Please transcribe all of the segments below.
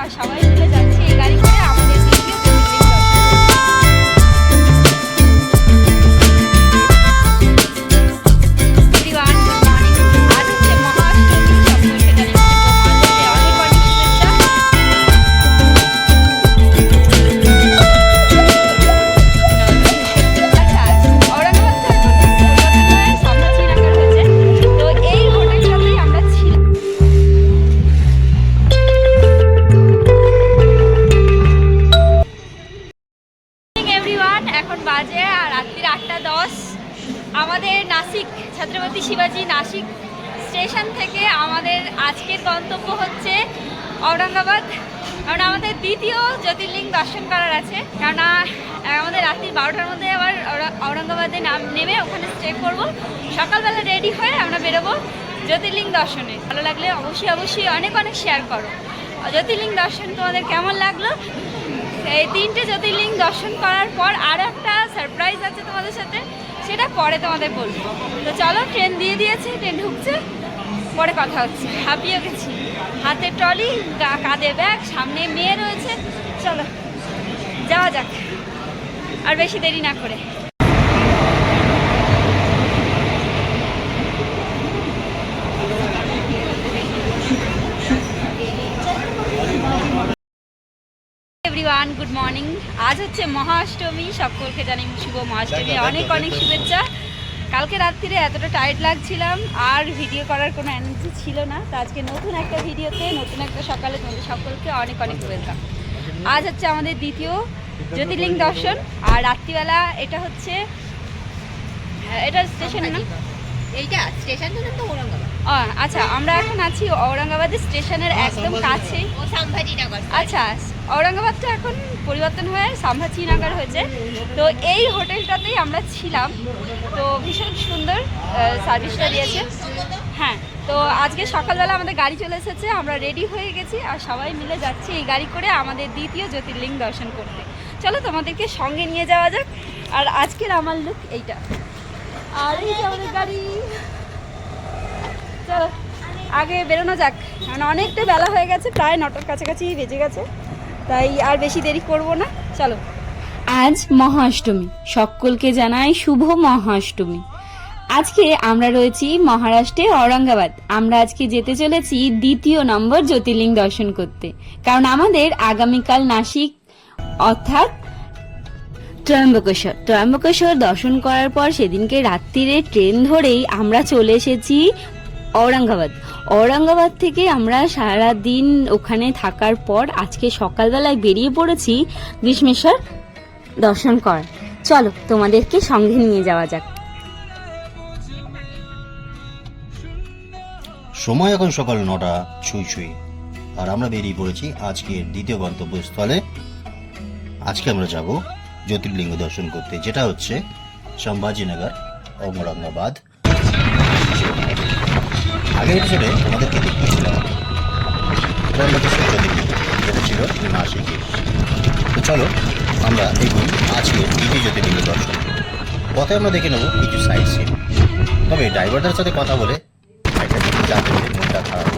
আর সবাই মিলে বারোটার মধ্যে আবার ঔরঙ্গাবাদে নাম নেমে ওখানে স্টে করব। সকালবেলা রেডি হয়ে আমরা বেরোবো জ্যোতির্লিঙ্গ দর্শনে। ভালো লাগলে অবশ্যই অবশ্যই অনেক অনেক শেয়ার করো। জ্যোতির্লিঙ্গ দর্শন তোমাদের কেমন লাগল? এই তিনটে জ্যোতির্লিঙ্গ দর্শন করার পর আর একটা সারপ্রাইজ আছে তোমাদের সাথে, সেটা পরে তোমাদের বলব। তো চলো ট্রেন দিয়ে দিয়েছে ট্রেন ঢুকছে, পরে কথা হচ্ছে। হাঁপিয়ে গেছি। হাতে ট্রলি কাঁধে ব্যাগ সামনে মেয়ে রয়েছে। চলো, যাওয়া যাক। আর বেশি দেরি না করে। এভরিওয়ান গুড মর্নিং আজ হচ্ছে মহাষ্টমী সকলকে জানি শুভ মহাষ্টমী অনেক অনেক শুভেচ্ছা। কালকে রাত্রিরে এতটা টায়ার্ড লাগছিলাম আর ভিডিও করার কোনো এনার্জি ছিল না। তো আজকে নতুন একটা ভিডিওতে নতুন একটা সকালে তোমাদের সকলকে অনেক অনেক ওয়েলকাম আজ হচ্ছে আমাদের দ্বিতীয় জ্যোতির্লিঙ্গ দর্শন আর রাত্রিবেলা এটা হচ্ছে হ্যাঁ, এটা স্টেশন না? এইটা স্টেশন তো ঔরঙ্গাবাদ। আচ্ছা আমরা এখন আছি ঔরঙ্গাবাদ স্টেশনের একদম কাছেই ও সাম্ভাজিনগর আচ্ছা ঔরঙ্গাবাদটা এখন পরিবর্তন হয়ে সাম্ভাচিনগর হয়েছে। তো এই হোটেলটাতেই আমরা ছিলাম। তো ভীষণ সুন্দর সার্ভিসটা দিয়েছে। হ্যাঁ তো আজকে সকালবেলা আমাদের গাড়ি চলে এসেছে। আমরা রেডি হয়ে গেছি আর সবাই মিলে যাচ্ছি এই গাড়ি করে আমাদের দ্বিতীয় জ্যোতির্লিঙ্গ দর্শন করতে। চলো তোমাদেরকে সঙ্গে নিয়ে যাওয়া যাক। আর আজকের আমার লুক এইটা। আর এই যে আমাদের গাড়ি। চলো, আগে বেরোনো যাক। কারণ অনেকটা বেলা হয়ে গেছে, প্রায় নটার কাছাকাছি বেজে গেছে। তাই আর বেশি দেরি করব না। চলো। আজ মহাষ্টমী। সকলকে জানাই শুভ মহাষ্টমী। আজকে আমরা রয়েছি মহারাষ্ট্রে ঔরঙ্গাবাদ। আমরা আজকে যেতে চলেছি দ্বিতীয় নম্বর জ্যোতির্লিঙ্গ দর্শন করতে। কারণ আমাদের আগামীকাল নাসিক অর্থাৎ ত্রয়ম্বকেশ্বর। ত্রয়ম্বকেশ্বর দর্শন করার পর সেদিনকে রাত্রিরে ট্রেন ধরেই আমরা চলে এসেছি ঔরঙ্গাবাদ। ঔরঙ্গাবাদ থেকে আমরা সারা দিন ওখানে থাকার পর আজকে সকালবেলায় বেরিয়ে পড়েছি গ্রীষ্মেশ্বর দর্শন কর। চলো, তোমাদেরকে সঙ্গে নিয়ে যাওয়া যাক। সময় এখন সকাল নটা, ছুঁই ছুঁই। আর আমরা বেরিয়ে পড়েছি আজকের দ্বিতীয় গন্তব্যস্থলে। আজকে আমরা যাব জ্যোতির্লিঙ্গ দর্শন করতে, যেটা হচ্ছে সম্ভাজিনগর ঔরঙ্গাবাদ আগের এপিসোডে আমাদেরকে দেখিয়েছিলাম যেটা ছিল চলো, আমরা এগুলো আজকের দ্বিতীয় জ্যোতির্লিঙ্গ দর্শন। পথে আমরা দেখে নেব কিছু সিন তবে ড্রাইভারদের সাথে কথা বলে একটা খারাপ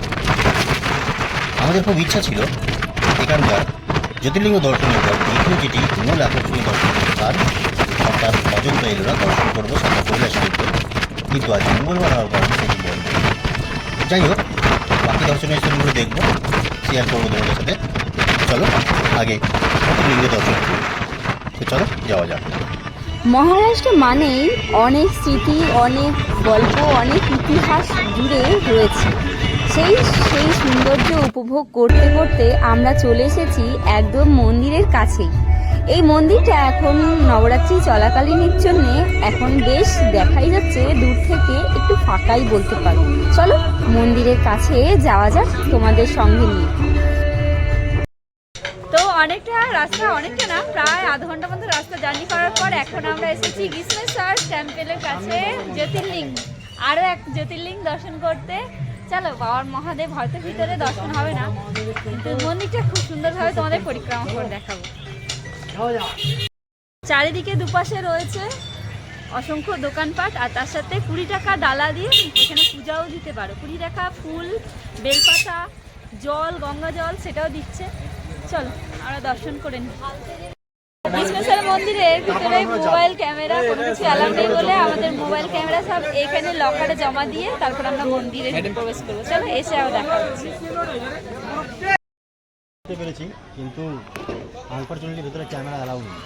আমাদের খুব ইচ্ছা ছিল এখানকার জ্যোতির্লিঙ্গ দর্শনের পর দ্বিতীয় যেটি মূল আকর্ষণীয় দর্শনীয় স্থান অর্থাৎ অজন্তা এলোরা দর্শন করব সামনে কৈলাস কিন্তু আজ মঙ্গলবার হওয়ার কারণে সেটি বন্ধ। যাই হোক, বাকি দর্শনীয় স্থানগুলো দেখব, শেয়ার করব তোমাদের সাথে। চলো, আগে জ্যোতির্লিঙ্গ দর্শন করি। তো চলো, যাওয়া যাক। মহারাষ্ট্র মানেই অনেক স্মৃতি, অনেক গল্প, অনেক ইতিহাস জুড়ে রয়েছে। সেই সেই সৌন্দর্য উপভোগ করতে করতে আমরা চলে এসেছি একদম মন্দিরের কাছেই। এই মন্দিরটা এখন নবরাত্রি চলাকালীনের জন্য এখন বেশ দেখাই যাচ্ছে, দূর থেকে একটু ফাঁকাই বলতে পারো। চলো মন্দিরের কাছে যাওয়া যাক তোমাদের সঙ্গে নিয়ে। তো অনেকটা রাস্তা, অনেকটা না, প্রায় আধ ঘণ্টা মতো রাস্তা জার্নি করার পর এখন আমরা এসেছি গ্রীষ্মেশ্বর টেম্পেলের কাছে জ্যোতির্লিঙ্গ। আরও এক জ্যোতির্লিঙ্গ দর্শন করতে। চলো, বাবার মহাদেব হয়তো ভিতরে দর্শন হবে না, কিন্তু মন্দিরটা খুব সুন্দরভাবে তোমাদের পরিক্রমা করে দেখাবো। চারিদিকে দুপাশে রয়েছে অসংখ্য দোকানপাট, আর তার সাথে কুড়ি টাকা ডালা দিয়ে এখানে পূজাও দিতে পারো। কুড়ি টাকা ফুল, বেলপাতা, জল, গঙ্গা জল, সেটাও দিচ্ছে। চলো, আমরা দর্শন করে নিই। বিষ্ণেশ্বর মন্দিরের ভিতরে মোবাইল ক্যামেরা কোনো কিছু অ্যালাউ নেই বলে আমাদের মোবাইল ক্যামেরা সব এখানে লকারে জমা দিয়ে তারপর আমরা মন্দিরে প্রবেশ করব। চলো এসে আবার দেখা হচ্ছে পেরেছি কিন্তু আনফর্চুনেটলি ভিতরে ক্যামেরা অ্যালাউ নেই।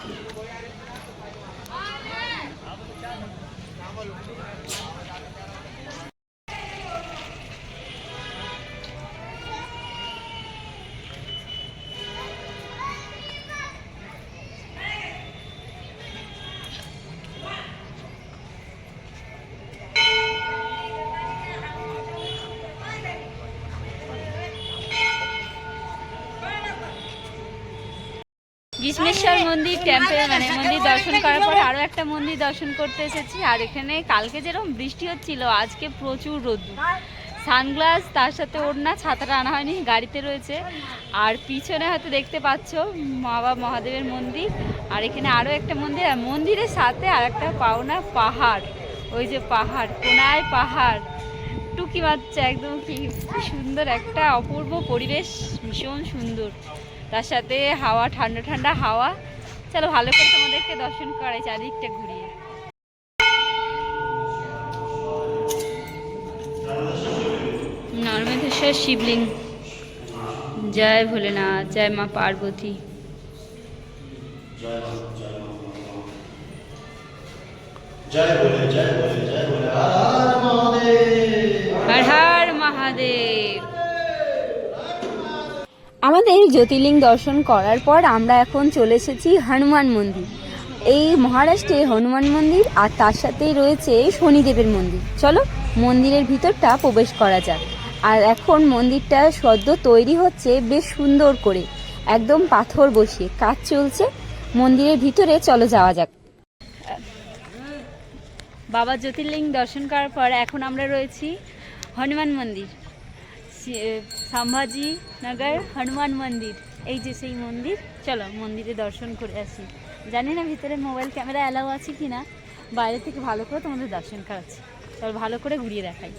গ্রীষ্মেশ্বর মন্দির টেম্পল মানে মন্দির দর্শন করার পরে আরও একটা মন্দির দর্শন করতে এসেছি। আর এখানে কালকে যেরকম বৃষ্টি হচ্ছিল, আজকে প্রচুর রোদ্দুর। সানগ্লাস, তার সাথে ওড়না, ছাতাটা আনা হয়নি, গাড়িতে রয়েছে। আর পিছনে হয়তো দেখতে পাচ্ছ বাবা মহাদেবের মন্দির। আর এখানে আরও একটা মন্দির, আর মন্দিরের সাথে আর একটা পাওনা পাহাড়। ওই যে পাহাড়, কোনায় পাহাড়। টুকি মারছে একদম কি সুন্দর একটা অপূর্ব পরিবেশ, ভীষণ সুন্দর। তার সাথে হাওয়া ঠান্ডা ঠান্ডা হাওয়া। চলো ভালো করে তোমাদেরকে দর্শন করাই চারিদিকটা ঘুরিয়ে। নর্মেধেশ্বর শিবলিঙ্গ জয় ভোলেনাথ জয় মা পার্বতী। হর হর মহাদেব। আমাদের জ্যোতির্লিঙ্গ দর্শন করার পর আমরা এখন চলে এসেছি হনুমান মন্দির। এই মহারাষ্ট্রে হনুমান মন্দির আর তার সাথেই রয়েছে শনিদেবের মন্দির। চলো মন্দিরের ভিতরটা প্রবেশ করা যাক। আর এখন মন্দিরটা সদ্য তৈরি হচ্ছে বেশ সুন্দর করে। একদম পাথর বসিয়ে কাজ চলছে। মন্দিরের ভিতরে চলো যাওয়া যাক। বাবা জ্যোতির্লিঙ্গ দর্শন করার পর এখন আমরা রয়েছি হনুমান মন্দির। সম্ভাজি নগর, হনুমান মন্দির। এই যে সেই মন্দির, চলো মন্দিরে দর্শন করে আসি। জানি না ভিতরে মোবাইল ক্যামেরা অ্যালাউ আছে কি না বাইরে থেকে ভালো করে তোমাদের দর্শন করাচ্ছি। চলো ভালো করে ঘুরিয়ে দেখাই।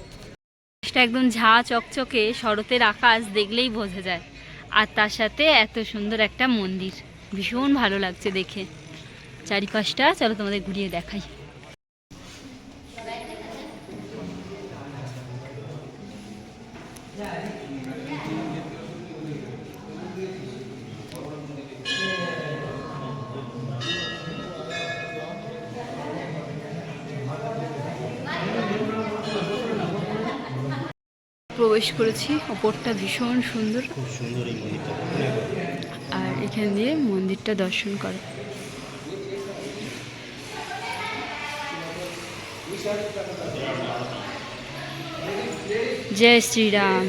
আকাশটা একদম ঝা চকচকে, শরতের আকাশ দেখলেই বোঝা যায়। আর তার সাথে এত সুন্দর একটা মন্দির। ভীষণ ভালো লাগছে দেখে। চারিপাশটা, চলো তোমাদের ঘুরিয়ে দেখাই। প্রবেশ করেছি। ওপরটা ভীষণ সুন্দর। খুব সুন্দর এই মন্দিরটা। আর এখান দিয়ে মন্দিরটা দর্শন করে। জয় শ্রীরাম।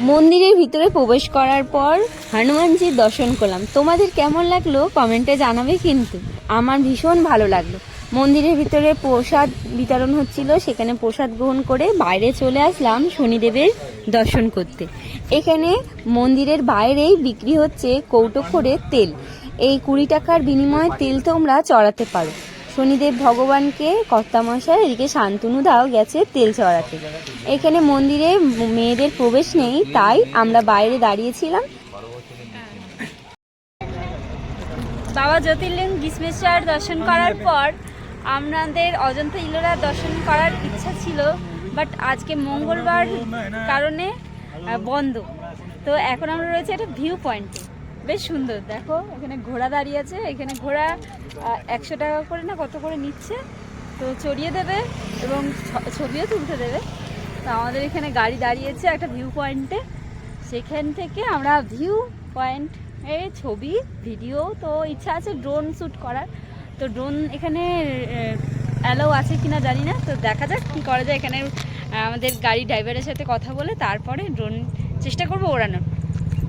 মন্দিরের ভিতরে প্রবেশ করার পর হনুমানজির দর্শন করলাম। তোমাদের কেমন লাগল? কমেন্টে জানাবে কিন্তু। আমার ভীষণ ভালো লাগল। মন্দিরের ভিতরে প্রসাদ বিতরণ হচ্ছিল। সেখানে প্রসাদ গ্রহণ করে বাইরে চলে আসলাম শনিদেবের দর্শন করতে। এখানে মন্দিরের বাইরেই বিক্রি হচ্ছে কৌটো করে তেল। এই কুড়ি টাকার বিনিময়ে তেল তোমরা চড়াতে পারো। শনিদেব ভগবানকে কর্তামশায় এদিকে শান্তনু দাও গেছে তেল চড়াতে। এখানে মন্দিরে মেয়েদের প্রবেশ নেই, তাই আমরা বাইরে দাঁড়িয়েছিলাম। বাবা জ্যোতির্লিঙ্গ গ্রীষ্মেশ্বর দর্শন করার পর আমাদের অজন্তা ইলোরা দর্শন করার ইচ্ছা ছিল বাট আজকে মঙ্গলবার কারণে বন্ধ। তো এখন আমরা রয়েছে একটা ভিউ পয়েন্টে বেশ সুন্দর, দেখো, এখানে ঘোড়া দাঁড়িয়ে আছে, এখানে ঘোড়া একশো টাকা করে না কত করে নিচ্ছে, তো চড়িয়ে দেবে এবং ছবিও তুলতে দেবে। তো আমাদের এখানে গাড়ি দাঁড়িয়েছে একটা ভিউ পয়েন্টে সেখান থেকে আমরা ভিউ পয়েন্ট এ ছবি ভিডিও তো ইচ্ছা আছে ড্রোন শ্যুট করার। তো ড্রোন এখানে অ্যালাউ আছে কিনা জানি না, তো দেখা যাক কী করা যায়। এখানে আমাদের গাড়ি ড্রাইভারের সাথে কথা বলে তারপরে ড্রোন চেষ্টা করব ওড়ানোর।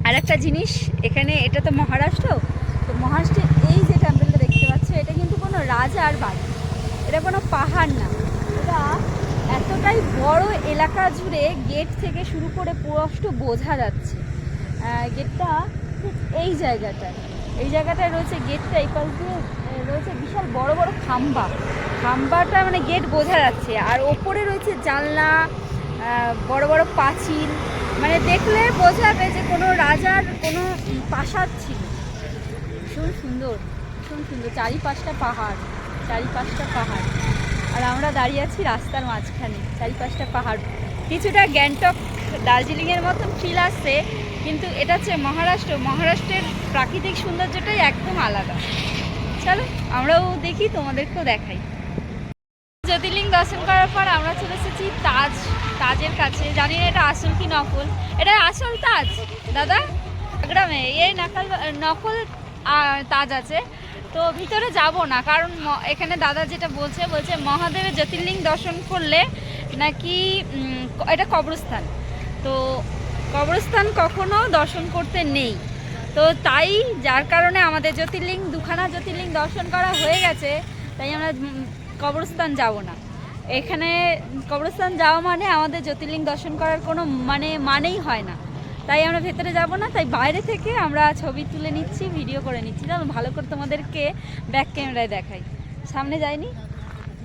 আর একটা জিনিস, এখানে এটা তো মহারাষ্ট্র, তো মহারাষ্ট্রে এই যে টেম্পলটা দেখতে পাচ্ছ, এটা কিন্তু কোনো রাজার বাড়ি এটা কোনো পাহাড় না। এটা এতটাই বড় এলাকা জুড়ে গেট থেকে শুরু করে পুরষ্ট বোঝা যাচ্ছে। গেটটা এই জায়গাটায়। এই জায়গাটায় রয়েছে গেটটা, এই পাশ দিয়ে রয়েছে বিশাল বড় বড় খাম্বা। খাম্বাটা মানে গেট বোঝা যাচ্ছে। আর ওপরে রয়েছে জানলা বড় বড় পাঁচিল। মানে দেখলে বোঝা যাবে যে কোনো রাজার কোনো প্রাসাদ ছিল। ভীষণ সুন্দর ভীষণ সুন্দর। চারিপাশটা পাহাড় চারিপাশটা পাহাড়। আর আমরা দাঁড়িয়ে আছি রাস্তার মাঝখানে, চারিপাশটা পাহাড়। কিছুটা গ্যাংটক, দার্জিলিংয়ের মতন ফিল আসছে। কিন্তু এটা হচ্ছে মহারাষ্ট্র। মহারাষ্ট্রের প্রাকৃতিক সৌন্দর্যটাই একদম আলাদা। চলো, আমরাও দেখি, তোমাদেরকেও দেখাই। জ্যোতির্লিঙ্গ দর্শন করার পর আমরা চলে এসেছি তাজ, তাজের কাছে। জানি না এটা আসল কি নকল। এটা আসল তাজ। দাদা গ্রামে এই নকল নকল তাজ আছে। তো ভিতরে যাব না, কারণ এখানে দাদা যেটা বলছে বলছে মহাদেবের জ্যোতির্লিঙ্গ দর্শন করলে নাকি এটা কবরস্থান। তো কবরস্থান কখনো দর্শন করতে নেই। তো তাই যার কারণে আমাদের জ্যোতির্লিঙ্গ দুখানা জ্যোতির্লিঙ্গ দর্শন করা হয়ে গেছে, তাই আমরা কবরস্থান যাব না। এখানে কবরস্থান যাওয়া মানে আমাদের জ্যোতির্লিঙ্গ দর্শন করার কোনো মানে মানেই হয় না। তাই আমরা ভেতরে যাব না, তাই বাইরে থেকে আমরা ছবি তুলে নিচ্ছি, ভিডিও করে নিচ্ছি। চলো, ভালো করে তোমাদেরকে ব্যাক ক্যামেরায় দেখাই। সামনে যাইনি?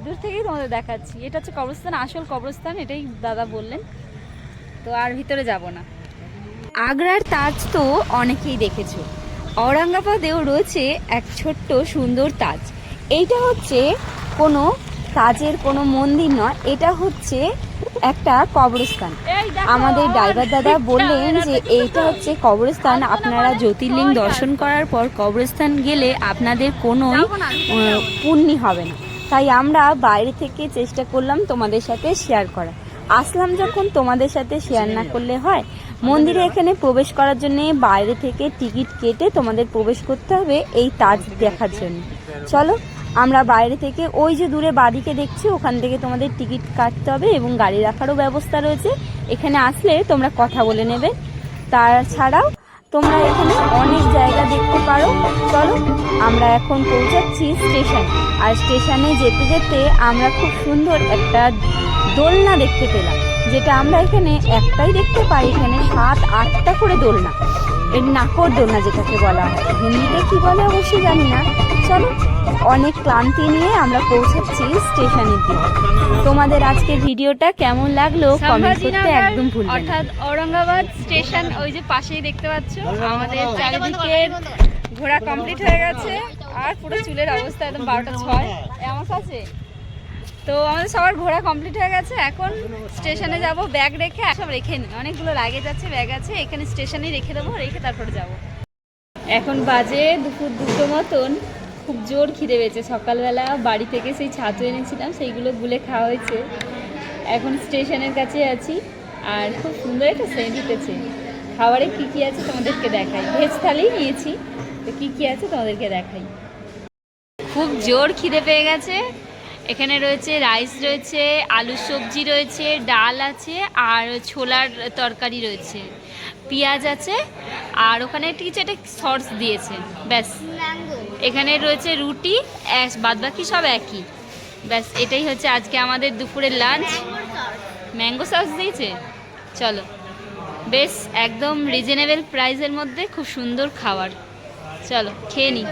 দূর থেকেই তোমাদের দেখাচ্ছি। এটা হচ্ছে কবরস্থান, আসল কবরস্থান, এটাই দাদা বললেন। তো আর ভিতরে যাব না। আগ্রার তাজ তো অনেকেই দেখেছ। ঔরঙ্গাবাদেও রয়েছে এক ছোট্ট সুন্দর তাজ। এইটা হচ্ছে কোনো তাজের কোনো মন্দির নয় এটা হচ্ছে একটা কবরস্থান। আমাদের ড্রাইভার দাদা বললেন যে এইটা হচ্ছে কবরস্থান। আপনারা জ্যোতির্লিঙ্গ দর্শন করার পর কবরস্থান গেলে আপনাদের কোনো পুণ্যি হবে না। তাই আমরা বাইরে থেকে চেষ্টা করলাম তোমাদের সাথে শেয়ার করা আসলাম যখন তোমাদের সাথে শেয়ার না করলে হয়। মন্দিরে এখানে প্রবেশ করার জন্য বাইরে থেকে টিকিট কেটে তোমাদের প্রবেশ করতে হবে এই তাজ দেখার জন্য। চলো, আমরা বাইরে থেকে ওই যে দূরে বাদিকে দেখছি, ওখান থেকে তোমাদের টিকিট কাটতে হবে এবং গাড়ি রাখারও ব্যবস্থা রয়েছে। এখানে আসলে তোমরা কথা বলে নেবে। তাছাড়াও তোমরা এখানে অনেক জায়গা দেখতে পারো। চলো, আমরা এখন পৌঁছাচ্ছি স্টেশন। আর স্টেশনে যেতে যেতে আমরা খুব সুন্দর একটা দোলনা দেখতে পেলাম যেটা আমরা এখানে একটাই দেখতে পাই এখানে সাত আটটা করে দোলনা। এর নাকর দোলনা যেটাকে বলা হয়। হিন্দিতে কি বলে অবশ্যই জানি না। চলো অনেক ক্লান্তি নিয়ে আমরা পৌঁছাচ্ছি স্টেশনের দিকে। তোমাদের আজকের ভিডিওটা কেমন লাগল কমেন্ট করতে একদম ভুলবে না। অর্থাৎ ঔরঙ্গাবাদ স্টেশন ওই যে পাশেই দেখতে পাচ্ছ? আমাদের চারিদিকে ঘোরা কমপ্লিট হয়ে গেছে। আর পুরো চুলের অবস্থা একদম বারোটা ছয়। এমন আছে? তো আমাদের সবার ঘোরা কমপ্লিট হয়ে গেছে। এখন স্টেশনে যাব ব্যাগ রেখে সব রেখে নিই অনেকগুলো লাগেজ আছে ব্যাগ আছে, এখানে স্টেশনে রেখে দেবো, রেখে তারপরে যাব। এখন বাজে দুপুর দুটো মতন। খুব জোর খিদে পেয়েছে। সকালবেলা বাড়ি থেকে সেই ছাতু এনেছিলাম, সেইগুলো গুলে খাওয়া হয়েছে। এখন স্টেশনের কাছে আছি আর খুব সুন্দর একটা সেন্ট দিতেছে। খাবারে কী কী আছে তোমাদেরকে দেখাই। ভেজ থালি নিয়েছি। তো কী কী আছে তোমাদেরকে দেখাই। খুব জোর খিদে পেয়ে গেছে। এখানে রয়েছে রাইস রয়েছে, আলু সবজি রয়েছে, ডাল আছে, আর ছোলার তরকারি রয়েছে। পেঁয়াজ আছে, আর ওখানে কিছু একটা সস দিয়েছে, ব্যাস। এখানে রয়েছে রুটি বাদ বাকি সব একই। ব্যাস, এটাই হচ্ছে আজকে আমাদের দুপুরের লাঞ্চ। ম্যাঙ্গো সস দিয়েছে? চলো। বেশ, একদম রিজনেবল প্রাইসের মধ্যে খুব সুন্দর খাবার। চলো, খেয়ে নিই